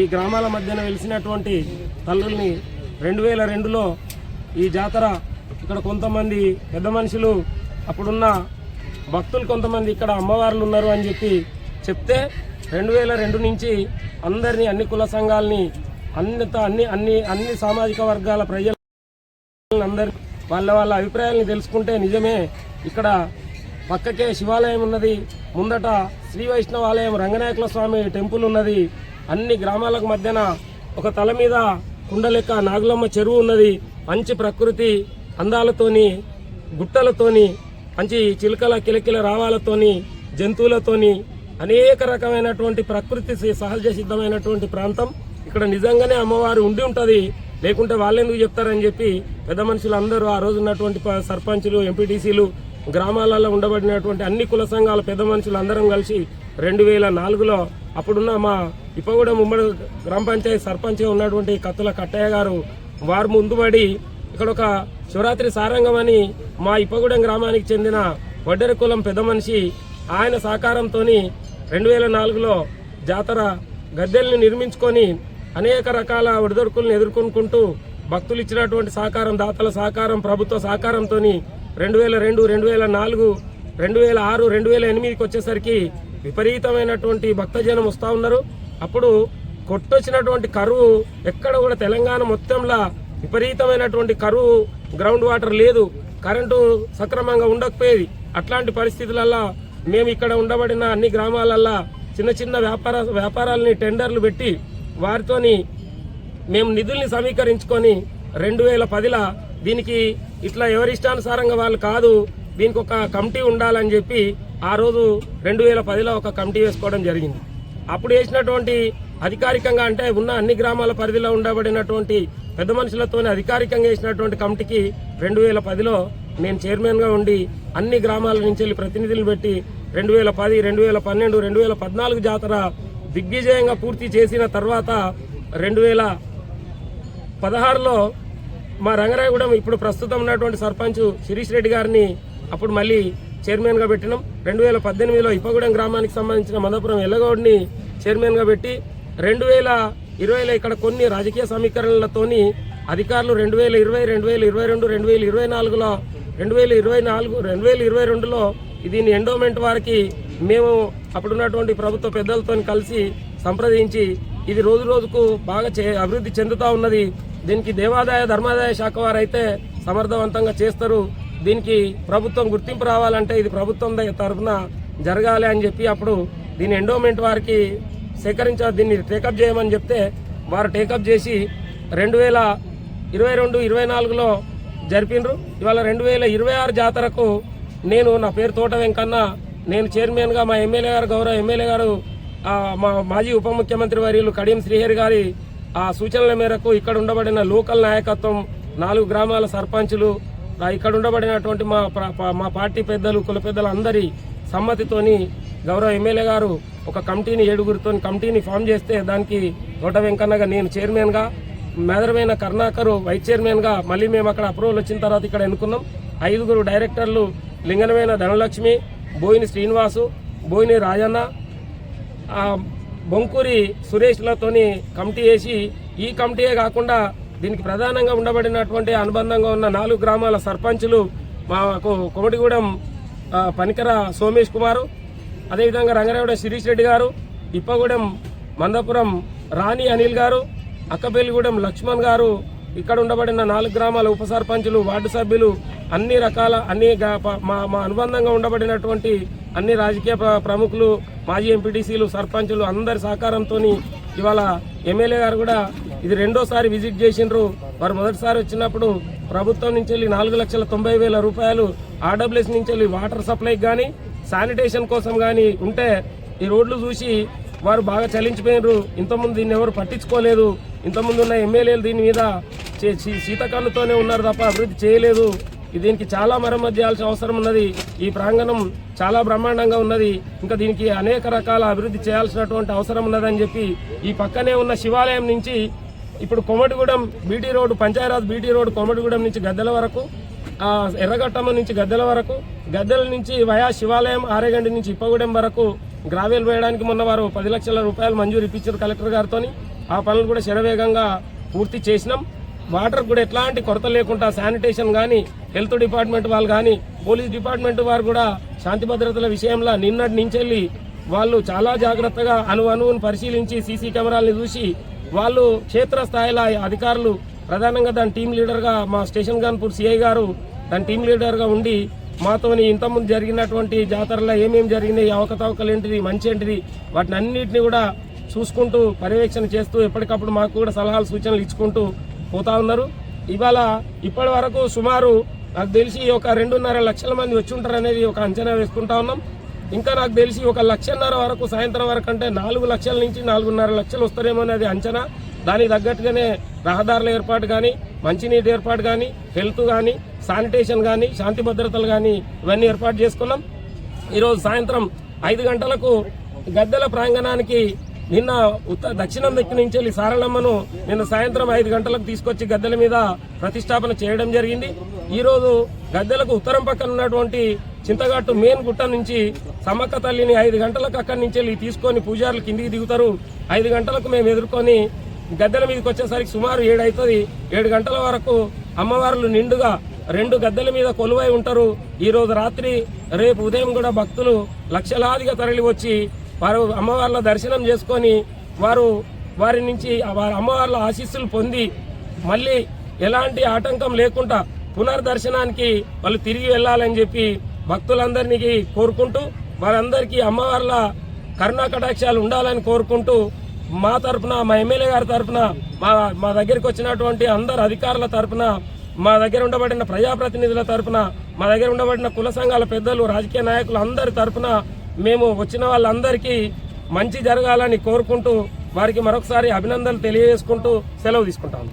ఈ గ్రామాల మధ్యన వెలిసినటువంటి తల్లుల్ని రెండు వేల రెండులో ఈ జాతర ఇక్కడ కొంతమంది పెద్ద మనుషులు అప్పుడున్న భక్తులు కొంతమంది ఇక్కడ అమ్మవార్లు ఉన్నారు అని చెప్పి చెప్తే రెండు వేల రెండు నుంచి అందరినీ అన్ని కుల సంఘాలని అన్ని అన్ని అన్ని అన్ని సామాజిక వర్గాల ప్రజలు అందరి వాళ్ళ వాళ్ళ అభిప్రాయాలను తెలుసుకుంటే నిజమే. ఇక్కడ పక్కకే శివాలయం ఉన్నది. ముందట శ్రీ వైష్ణవాలయం రంగనాయకుల స్వామి టెంపుల్ ఉన్నది. అన్ని గ్రామాలకు మధ్యన ఒక తల మీద కుండలెక్క నాగులమ్మ చెరువు ఉన్నది. మంచి ప్రకృతి అందాలతోని గుట్టలతోని మంచి చిలుకల కిలకిల రావాలతోని జంతువులతోని అనేక రకమైనటువంటి ప్రకృతి సహజ సిద్ధమైనటువంటి ప్రాంతం. ఇక్కడ నిజంగానే అమ్మవారు ఉండి ఉంటుంది. లేకుంటే వాళ్ళెందుకు చెప్తారని చెప్పి పెద్ద మనుషులు అందరూ ఆ రోజు ఉన్నటువంటి సర్పంచులు ఎంపీటీసీలు గ్రామాలలో ఉండబడినటువంటి అన్ని కుల సంఘాల పెద్ద మనుషులు అందరం కలిసి రెండు వేల నాలుగులో అప్పుడున్న మా ఇప్పగూడెం ఉమ్మడి గ్రామ పంచాయతీ సర్పంచ్ ఉన్నటువంటి కత్తుల కట్టయ్య గారు వారు ముందుబడి ఇక్కడ ఒక శివరాత్రి సారంగం అని మా ఇప్పగూడెం గ్రామానికి చెందిన వడ్డెర కులం పెద్ద మనిషి ఆయన సహకారంతో రెండు వేల నాలుగులో జాతర గద్దెల్ని నిర్మించుకొని అనేక రకాల ఒడిదొడుకులను ఎదుర్కొనుకుంటూ భక్తులు ఇచ్చినటువంటి సహకారం దాతల సహకారం ప్రభుత్వ సహకారంతో రెండు వేల రెండు రెండు వేల నాలుగు రెండు వేల ఆరు రెండు వేల ఎనిమిదికి వచ్చేసరికి విపరీతమైనటువంటి భక్తజనం వస్తూ ఉన్నారు. అప్పుడు కొట్టొచ్చినటువంటి కరువు ఎక్కడ కూడా తెలంగాణ మొత్తంలో విపరీతమైనటువంటి కరువు గ్రౌండ్ వాటర్ లేదు. కరెంటు సక్రమంగా ఉండకపోయేది. అట్లాంటి పరిస్థితులల్లో మేము ఇక్కడ ఉండబడిన అన్ని గ్రామాలల్లో చిన్న చిన్న వ్యాపార వ్యాపారాలని టెండర్లు పెట్టి వారితోని మేము నిధుల్ని సమీకరించుకొని రెండు వేల పదిలో దీనికి ఇట్లా ఎవరిష్టానుసారంగా వాళ్ళు కాదు దీనికి ఒక కమిటీ ఉండాలని చెప్పి ఆ రోజు రెండు వేల పదిలో ఒక కమిటీ వేసుకోవడం జరిగింది. అప్పుడు వేసినటువంటి అధికారికంగా అంటే ఉన్న అన్ని గ్రామాల పరిధిలో ఉండబడినటువంటి పెద్ద మనుషులతోనే అధికారికంగా వేసినటువంటి కమిటీకి రెండు వేల పదిలో నేను చైర్మన్గా ఉండి అన్ని గ్రామాల నుంచి వెళ్ళి ప్రతినిధులు పెట్టి రెండు వేల పది రెండు వేల పన్నెండు రెండు వేల పద్నాలుగు జాతర దిగ్విజయంగా పూర్తి చేసిన తర్వాత రెండు వేల పదహారులో మా రంగరాయగూడెం ఇప్పుడు ప్రస్తుతం ఉన్నటువంటి సర్పంచ్ శిరీష్ రెడ్డి గారిని అప్పుడు మళ్ళీ చైర్మన్గా పెట్టినాం. రెండు వేల పద్దెనిమిదిలో ఇప్పగూడెం గ్రామానికి సంబంధించిన మధపురం ఎల్లగౌడ్ని చైర్మన్గా పెట్టి రెండు వేల ఇరవైలో ఇక్కడ కొన్ని రాజకీయ సమీకరణలతోని అధికారులు రెండు వేల ఇరవై రెండు వేల ఇరవై రెండు రెండు వేల ఇరవై నాలుగులో రెండు వేల ఇరవై నాలుగు రెండు వేల ఇరవై రెండులో దీన్ని ఎండోమెంట్ వారికి మేము అప్పుడున్నటువంటి ప్రభుత్వ పెద్దలతో కలిసి సంప్రదించి ఇది రోజు రోజుకు బాగా చే- అభివృద్ధి చెందుతూ ఉన్నది. దీనికి దేవాదాయ ధర్మాదాయ శాఖ వారు అయితే సమర్థవంతంగా చేస్తారు. దీనికి ప్రభుత్వం గుర్తింపు రావాలంటే ఇది ప్రభుత్వం తరఫున జరగాలి అని చెప్పి అప్పుడు దీని ఎండోమెంట్ వారికి సేకరించ దీన్ని టేకప్ చేయమని చెప్తే వారు టేకప్ చేసి రెండు వేల ఇరవై రెండు ఇరవై నాలుగులో జరిపినరు ఇవాళ రెండు వేల ఇరవై ఆరు జాతరకు నేను నా పేరు తోట వెంకన్న నేను చైర్మన్గా మా ఎమ్మెల్యే గారు గౌరవ ఎమ్మెల్యే గారు మా మాజీ ఉప ముఖ్యమంత్రి వర్యులు కడియం శ్రీహరి గారి ఆ సూచనల మేరకు ఇక్కడ ఉండబడిన లోకల్ నాయకత్వం నాలుగు గ్రామాల సర్పంచులు ఇక్కడ ఉండబడినటువంటి మా ప- మా పార్టీ పెద్దలు కుల పెద్దలు అందరి సమ్మతితోని గౌరవ ఎమ్మెల్యే గారు ఒక కమిటీని ఏడుగురితో కమిటీని ఫామ్ చేస్తే దానికి తోట వెంకన్నగా నేను చైర్మన్గా మెదరమైన కర్ణాకరు వైస్ చైర్మన్గా మళ్ళీ మేము అక్కడ అప్రూవల్ వచ్చిన తర్వాత ఇక్కడ ఎన్నుకున్నాం. ఐదుగురు డైరెక్టర్లు లింగనమైన ధనలక్ష్మి బోయిని శ్రీనివాసు బోయిని రాజన్న బొంకూరి సురేష్లతోని కమిటీ వేసి ఈ కమిటీయే కాకుండా దీనికి ప్రధానంగా ఉండబడినటువంటి అనుబంధంగా ఉన్న నాలుగు గ్రామాల సర్పంచులు మాకు కొమటిగూడెం పనికర సోమేష్ కుమారు అదేవిధంగా రంగారావుడ శిరీష్ రెడ్డి గారు ఇప్పగూడెం మందపురం రాణి అనిల్ గారు అక్కపేలిగూడెం లక్ష్మణ్ గారు ఇక్కడ ఉండబడిన నాలుగు గ్రామాల ఉప సర్పంచులు వార్డు సభ్యులు అన్ని రకాల అన్ని మా మా అనుబంధంగా ఉండబడినటువంటి అన్ని రాజకీయ ప్రముఖులు మాజీ ఎంపీటీసీలు సర్పంచులు అందరి సహకారంతో ఇవాళ ఎమ్మెల్యే గారు కూడా ఇది రెండోసారి విజిట్ చేసిండ్రు. వారు మొదటిసారి వచ్చినప్పుడు ప్రభుత్వం నుంచి వెళ్ళి నాలుగు లక్షల తొంభై వేల రూపాయలు ఆర్డబ్ల్యూఎస్ నుంచి వెళ్ళి వాటర్ సప్లైకి కానీ శానిటేషన్ కోసం కానీ ఉంటే ఈ రోడ్లు చూసి వారు బాగా చలించిపోయినారు ఇంతకుముందు దీన్ని ఎవరు పట్టించుకోలేదు. ఇంతకుముందు ఉన్న ఎమ్మెల్యేలు దీని మీద చే- ఉన్నారు తప్ప అభివృద్ధి చేయలేదు. దీనికి చాలా మరమ్మతు చేయాల్సిన అవసరం ఉన్నది. ఈ ప్రాంగణం చాలా బ్రహ్మాండంగా ఉన్నది. ఇంకా దీనికి అనేక రకాల అభివృద్ధి చేయాల్సినటువంటి అవసరం ఉన్నదని చెప్పి ఈ పక్కనే ఉన్న శివాలయం నుంచి ఇప్పుడు Komatigudem BT road Panchayat Raj BT road Komatigudem నుంచి గద్దెల వరకు ఎర్రగట్టమ్మ నుంచి గద్దెల వరకు గద్దెల నుంచి వయా శివాలయం ఆరేగండి నుంచి ఇప్పగూడెం వరకు గ్రావెల్ వేయడానికి మొన్న వారు పది లక్షల రూపాయలు మంజూరు ఇప్పించారు కలెక్టర్ గారితో ఆ పనులు కూడా శరవేగంగా పూర్తి చేసినాం. వాటర్ కూడా ఎట్లాంటి కొరత లేకుండా శానిటేషన్ కానీ హెల్త్ డిపార్ట్మెంట్ వాళ్ళు కానీ పోలీస్ డిపార్ట్మెంట్ వారు కూడా శాంతి భద్రతల విషయంలో నిన్నటి నుంచి వెళ్ళి వాళ్ళు చాలా జాగ్రత్తగా అణు పరిశీలించి సీసీ కెమెరాలను చూసి వాళ్ళు క్షేత్రస్థాయిలో అధికారులు ప్రధానంగా దాని టీం లీడర్గా మా స్టేషన్ గన్పూర్ సిఐ గారు దాని టీం లీడర్గా ఉండి మాతోని ఇంతకుముందు జరిగినటువంటి జాతరలో ఏమేమి జరిగినాయి అవకతవకలు ఏంటిది మంచి ఏంటిది వాటిని అన్నింటినీ కూడా చూసుకుంటూ పర్యవేక్షణ చేస్తూ ఎప్పటికప్పుడు మాకు కూడా సలహాలు సూచనలు ఇచ్చుకుంటూ పోతా ఉన్నారు. ఇవాళ ఇప్పటి వరకు సుమారు నాకు తెలిసి ఒక రెండున్నర లక్షల మంది వచ్చి ఉంటారు అనేది ఒక అంచనా వేసుకుంటా ఉన్నాం. ఇంకా నాకు తెలిసి ఒక లక్షన్నర వరకు సాయంత్రం వరకు అంటే నాలుగు లక్షల నుంచి నాలుగున్నర లక్షలు వస్తారేమో అనేది అంచనా. దానికి తగ్గట్టుగానే రహదారుల ఏర్పాటు కానీ మంచినీటి ఏర్పాటు కానీ హెల్త్ కానీ శానిటేషన్ కానీ శాంతి భద్రతలు కానీ ఇవన్నీ ఏర్పాటు చేసుకున్నాం. ఈరోజు సాయంత్రం ఐదు గంటలకు గద్దెల ప్రాంగణానికి నిన్న ఉత్త దక్షిణం దిక్కు నుంచి వెళ్ళి సారళమ్మను నిన్న సాయంత్రం ఐదు గంటలకు తీసుకొచ్చి గద్దెల మీద ప్రతిష్టాపన చేయడం జరిగింది. ఈరోజు గద్దెలకు ఉత్తరం పక్కన ఉన్నటువంటి చింతగట్టు మెయిన్ గుట్ట నుంచి సమ్మక్క తల్లిని ఐదు గంటలకు అక్కడి నుంచి వెళ్ళి తీసుకొని పూజారులు కిందికి దిగుతారు. ఐదు గంటలకు మేము ఎదుర్కొని గద్దెల మీదకి వచ్చేసరికి సుమారు ఏడు అవుతుంది ఏడు గంటల వరకు అమ్మవార్లు నిండుగా రెండు గద్దెల మీద కొలువై ఉంటారు. ఈరోజు రాత్రి రేపు ఉదయం కూడా భక్తులు లక్షలాదిగా తరలి వచ్చి వారు అమ్మవార్ల దర్శనం చేసుకొని వారు వారి నుంచి వారి అమ్మవార్ల ఆశీస్సులు పొంది మళ్ళీ ఎలాంటి ఆటంకం లేకుండా పునర్దర్శనానికి వాళ్ళు తిరిగి వెళ్ళాలని చెప్పి భక్తులందరినీ కోరుకుంటూ వారందరికీ అమ్మవార్ల కరుణా కటాక్షాలు ఉండాలని కోరుకుంటూ మా తరపున మా ఎమ్మెల్యే గారి తరపున మా మా దగ్గరికి వచ్చినటువంటి అందరు అధికారుల తరపున మా దగ్గర ఉండబడిన ప్రజాప్రతినిధుల తరపున మా దగ్గర ఉండబడిన కుల సంఘాల పెద్దలు రాజకీయ నాయకులు అందరి తరపున మేము వచ్చిన వాళ్ళందరికీ మంచి జరగాలని కోరుకుంటూ వారికి మరొకసారి అభినందనలు తెలియజేసుకుంటూ సెలవు తీసుకుంటాము